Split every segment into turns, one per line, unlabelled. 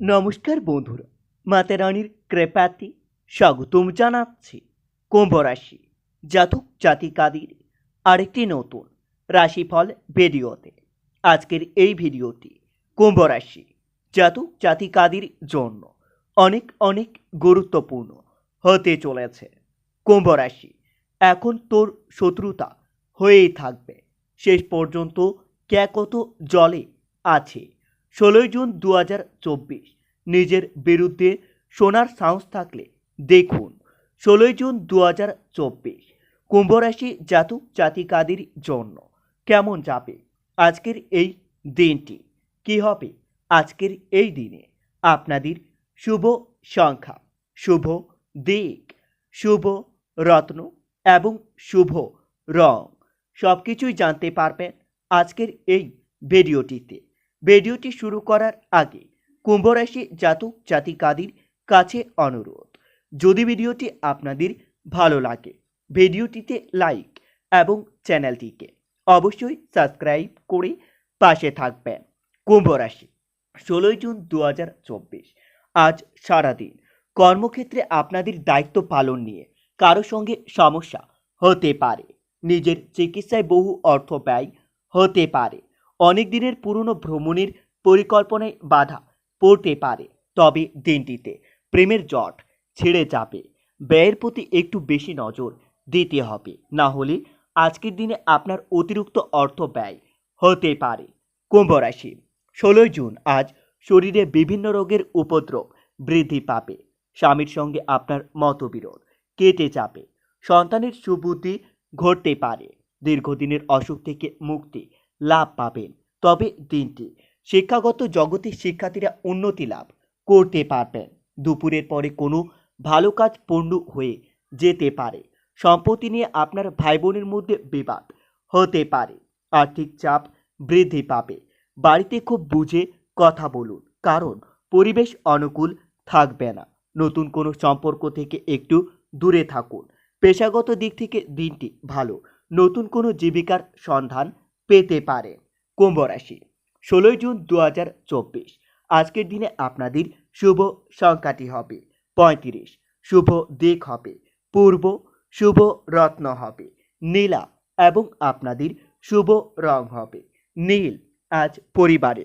নমস্কার বন্ধুরা, মাতা রানীর কৃপাতে স্বাগতম জানাচ্ছি কুম্ভ রাশি জাতক জাতিকাদের আরেকটি নতুন রাশিফল ভিডিওতে। আজকের এই ভিডিওটি কুম্ভ রাশি জাতক জাতিকাদের জন্য অনেক অনেক গুরুত্বপূর্ণ হতে চলেছে। কুম্ভ রাশি এখন তোর শত্রুতা হয়েই থাকবে। শেষ পর্যন্ত কে কত জলে আছে। ষোলোই জুন দু হাজার চব্বিশ। নিজের বিরুদ্ধে সোনার সাহস থাকলে দেখুন, ষোলোই জুন দু হাজার চব্বিশ কুম্ভরাশি জাতক জাতিকাদের জন্য কেমন যাবে? আজকের এই দিনটি কি হবে? আজকের এই দিনে আপনাদের শুভ সংখ্যা, শুভ দিক, শুভ রত্ন এবং শুভ রং। সব কিছুই জানতে পারবেন আজকের এই ভিডিওটিতে। ভিডিওটি শুরু করার আগে কুম্ভরাশি জাতক জাতিকাদের কাছে অনুরোধ, যদি ভিডিওটি আপনাদের ভালো লাগে, ভিডিওটিতে লাইক এবং চ্যানেলটিকে অবশ্যই সাবস্ক্রাইব করে পাশে থাকবেন। কুম্ভরাশি, ষোলোই জুন দু হাজার চব্বিশ, আজ সারাদিন কর্মক্ষেত্রে আপনাদের দায়িত্ব পালন নিয়ে কারও সঙ্গে সমস্যা হতে পারে, নিজের চিকিৎসায় বহু অর্থ ব্যয় হতে পারে। অনেক দিনের পুরনো ভ্রমণের পরিকল্পনায় বাধা পড়তে পারে। তবে দিনটিতে প্রেমের জট ছেড়ে যাবে। ব্যয়ের প্রতি একটু বেশি নজর দিতে হবে। না হলে আজকের দিনে আপনার অতিরিক্ত অর্থ ব্যয় হতে পারে। কুম্ভ রাশি, ষোলোই জুন আজ শরীরে বিভিন্ন রোগের উপদ্রব বৃদ্ধি পাবে। স্বামীর সঙ্গে আপনার মতবিরোধ কেটে যাবে। সন্তানের সুবুদ্ধি ঘটতে পারে। দীর্ঘদিনের অসুখ থেকে মুক্তি লাভ পাবেন। তবে দিনটি শিক্ষাগত জগতে শিক্ষার্থীরা উন্নতি লাভ করতে পারবেন। দুপুরের পরে কোনো ভালো কাজ পূর্ণ হয়ে যেতে পারে। সম্পত্তি নিয়ে আপনার ভাই বোনের মধ্যে বিবাদ হতে পারে। আর্থিক চাপ বৃদ্ধি পাবে। বাড়িতে খুব বুঝে কথা বলুন, কারণ পরিবেশ অনুকূল থাকবে না। নতুন কোনো সম্পর্ক থেকে একটু দূরে থাকুন। পেশাগত দিক থেকে দিনটি ভালো। নতুন কোনো জীবিকার সন্ধান পেতে পারেন কুম্ভ রাশি, ষোলোই জুন দু হাজার চব্বিশ। আজকের দিনে আপনাদের শুভ সংখ্যাটি হবে পঁয়ত্রিশ। শুভ দিক হবে পূর্ব, শুভ রত্ন হবে নীলা এবং আপনাদের শুভ রং হবে নীল। আজ পরিবারে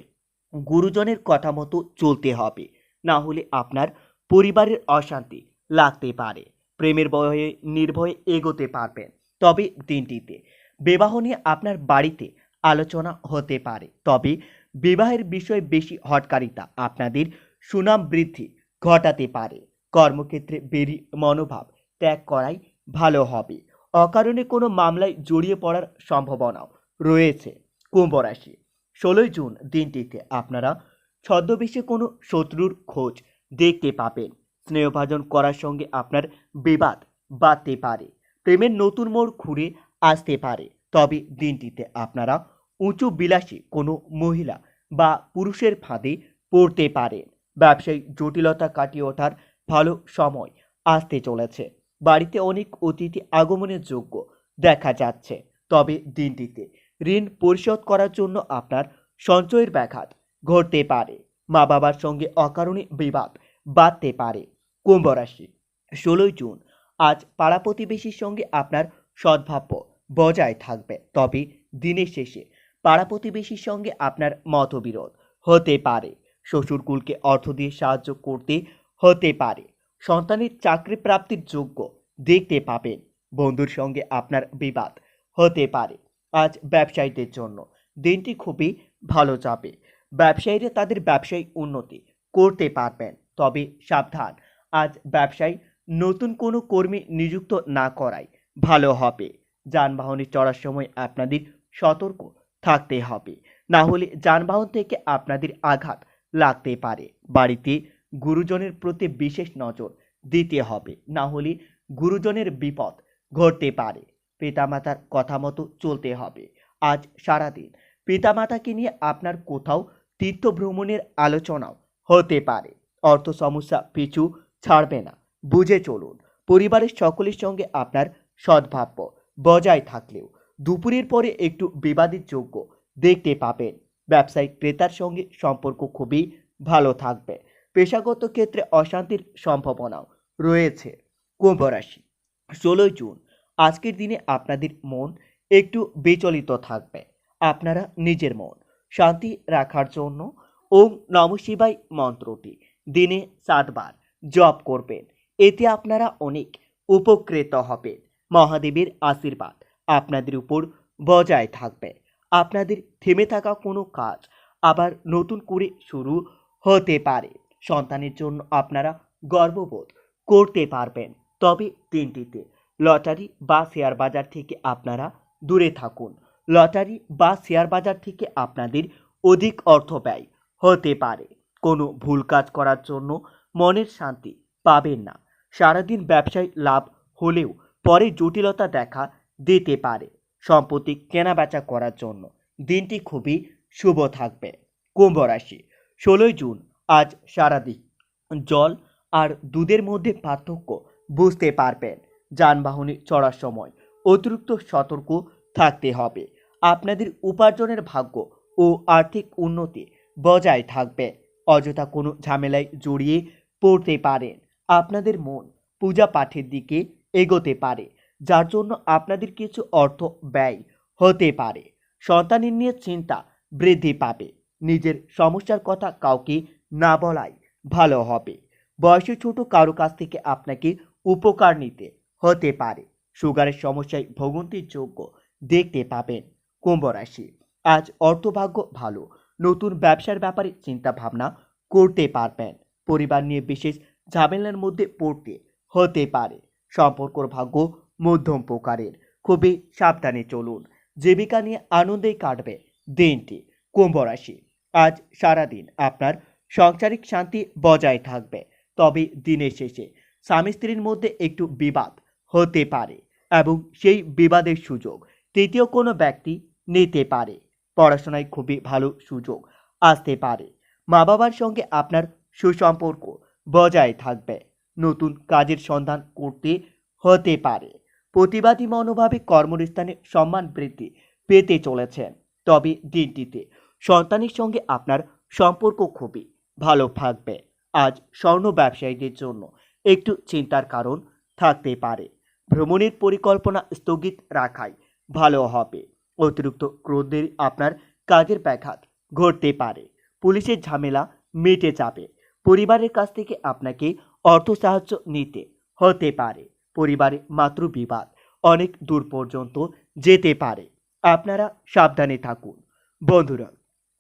গুরুজনের কথা মতো চলতে হবে, না হলে আপনার পরিবারের অশান্তি লাগতে পারে। প্রেমের বয়ে নির্ভয়ে এগোতে পারবেন। তবে দিনটিতে বিবাহ নিয়ে আপনার বাড়িতে আলোচনা হতে পারে। তবে বিবাহের বিষয়ে বেশি হটকারিতা আপনাদের সুনাম বৃদ্ধি ঘটাতে পারে। কর্মক্ষেত্রে বেরি মনোভাব ত্যাগ করাই ভালো হবে। অকারণে কোনো মামলায় জড়িয়ে পড়ার সম্ভাবনাও রয়েছে। কুম্ভ রাশি, ষোলোই জুন দিনটিতে আপনারা ছদ্মবেশে কোনো শত্রুর খোঁজ দেখতে পাবেন। স্নেহভাজন করার সঙ্গে আপনার বিবাদ বাড়তে পারে। প্রেমের নতুন মোড় ঘুরে আসতে পারে। তবে দিনটিতে আপনারা উঁচু বিলাসী কোনো মহিলা বা পুরুষের ফাঁদে পড়তে পারেন। ব্যবসায়িক জটিলতা কাটিয়ে ওঠার ভালো সময় আসতে চলেছে। বাড়িতে অনেক অতিথি আগমনের যোগ্য দেখা যাচ্ছে। তবে দিনটিতে ঋণ পরিশোধ করার জন্য আপনার সঞ্চয়ের ব্যাঘাত ঘটতে পারে। মা বাবার সঙ্গে অকারণে বিবাদ বাড়তে পারে। কুম্ভ রাশি, ষোলোই জুন। আজ পাড়া প্রতিবেশীর সঙ্গে আপনার সদ্ভাব্য বজায় থাকবে। তবে দিনের শেষে পাড়া প্রতিবেশীর সঙ্গে আপনার মতবিরোধ হতে পারে। শ্বশুরকুলকে অর্থ দিয়ে সাহায্য করতে হতে পারে। সন্তানের চাকরি প্রাপ্তির যোগ্য দেখতে পাবেন। বন্ধুর সঙ্গে আপনার বিবাদ হতে পারে আজ ব্যবসায়ীদের জন্য। দিনটি খুবই ভালো যাবে। ব্যবসায়ীরা তাদের ব্যবসায়িক উন্নতি করতে পারবেন। তবে সাবধান, আজ ব্যবসায় নতুন কোনো কর্মী নিযুক্ত না করাই ভালো হবে। যানবাহনে চড়ার সময় আপনাদের সতর্ক থাকতে হবে। না হলে যানবাহন থেকে আপনাদের আঘাত লাগতে পারে। বাড়িতে গুরুজনের প্রতি বিশেষ নজর দিতে হবে। না হলে গুরুজনের বিপদ ঘটতে পারে। পিতামাতার কথা মতো চলতে হবে। আজ সারাদিন পিতামাতাকে নিয়ে আপনার কোথাও তীর্থ ভ্রমণের আলোচনাও হতে পারে। অর্থ সমস্যা পিছু ছাড়বে না। বুঝে চলুন। পরিবারের সকলের সঙ্গে আপনার সদ্ভাব্য বজায় থাকলেও দুপুরের পরে একটু বিবাদের যোগ্য দেখতে পাবেন। ব্যবসায়িক ক্রেতার সঙ্গে সম্পর্ক খুবই ভালো থাকবে। পেশাগত ক্ষেত্রে অশান্তির সম্ভাবনাও রয়েছে। কুম্ভ রাশি, ষোলোই জুন। আজকের দিনে আপনাদের মন একটু বিচলিত থাকবে। আপনারা নিজের মন শান্তি রাখার জন্য ওম নম শিবাই মন্ত্রটি দিনে সাতবার জপ করবেন। এতে আপনারা অনেক উপকৃত হবেন। মহাদেবের আশীর্বাদ আপনাদের উপর বজায় থাকবে। আপনাদের থেমে থাকা কোনো কাজ আবার নতুন করে শুরু হতে পারে। সন্তানের জন্য আপনারা গর্ববোধ করতে পারবেন। তবে দিনটিতে লটারি বা শেয়ার বাজার থেকে আপনারা দূরে থাকুন। লটারি বা শেয়ার বাজার থেকে আপনাদের অধিক অর্থ ব্যয় হতে পারে। কোনো ভুল কাজ করার জন্য মনের শান্তি পাবেন না। সারাদিন ব্যবসায় লাভ হলেও পরে জটিলতা দেখা দিতে পারে সম্পত্তি কেনাবেচা করার জন্য। দিনটি খুবই শুভ থাকবে। কুম্ভ রাশি, ষোলোই জুন, আজ সারাদিন। জল আর দুধের মধ্যে পার্থক্য বুঝতে পারবেন। যানবাহনে চড়ার সময় অতিরিক্ত সতর্ক থাকতে হবে। আপনাদের উপার্জনের ভাগ্য ও আর্থিক উন্নতি বজায় থাকবে। অযথা কোনো ঝামেলায় জড়িয়ে পড়তে পারেন। আপনাদের মন পূজা পাঠের দিকে এগোতে পারে, যার জন্য আপনাদের কিছু অর্থ ব্যয় হতে পারে। সন্তানের নিয়ে চিন্তা বৃদ্ধি পাবে। নিজের সমস্যার কথা কাউকে না বলাই ভালো হবে। বয়সে ছোট কারও কাছ থেকে আপনাকে উপকার নিতে হতে পারে। সুগারের সমস্যায় ভোগান্তির যোগ্য দেখতে পাবেন কুম্ভ রাশি। আজ অর্থভাগ্য ভালো। নতুন ব্যবসার ব্যাপারে চিন্তা ভাবনা করতে পারবেন। পরিবার নিয়ে বিশেষ ঝামেলার মধ্যে পড়তে হতে পারে। সম্পর্কর ভাগ্য মধ্যম প্রকারের। খুবই সাবধানে চলুন। জীবিকা নিয়ে আনন্দেই কাটবে দিনটি। কুম্ভ রাশি, আজ সারাদিন আপনার সাংসারিক শান্তি বজায় থাকবে। তবে দিনের শেষে স্বামী স্ত্রীর মধ্যে একটু বিবাদ হতে পারে এবং সেই বিবাদের সুযোগ তৃতীয় কোনো ব্যক্তি নিতে পারে। পড়াশোনায় খুবই ভালো সুযোগ আসতে পারে। মা বাবার সঙ্গে আপনার সুসম্পর্ক বজায় থাকবে। নতুন কাজের সন্ধান করতে হতে পারে। প্রতিবাদী মনোভাবে কর্মস্থানে সম্মান বৃদ্ধি পেতে চলেছেন তবে দিনটিতে সন্তানের সঙ্গে আপনার সম্পর্ক খুবই ভালো থাকবে। আজ স্বর্ণ ব্যবসায়ীদের জন্য একটু চিন্তার কারণ থাকতে পারে। ভ্রমণের পরিকল্পনা স্থগিত রাখাই ভালো হবে। অতিরিক্ত ক্রোধের আপনার কাজের ব্যাঘাত ঘটতে পারে। পুলিশের ঝামেলা মিটে যাবে। পরিবারের কাছ থেকে আপনাকে অর্থ সাহায্য নিতে হতে পারে। পরিবারে মাতৃ বিবাদ অনেক দূর পর্যন্ত যেতে পারে। আপনারা সাবধানে থাকুন। বন্ধুরা,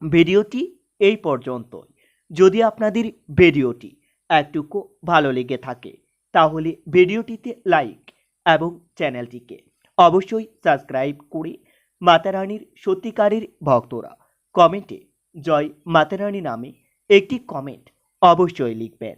ভিডিওটি এই পর্যন্তই। যদি আপনাদের ভিডিওটি একটুকু ভালো লেগে থাকে, তাহলে ভিডিওটিতে লাইক এবং চ্যানেলটিকে অবশ্যই সাবস্ক্রাইব করে মাতারানীর সত্যিকারের ভক্তরা কমেন্টে জয় মাতারানী নামে একটি কমেন্ট অবশ্যই লিখবেন।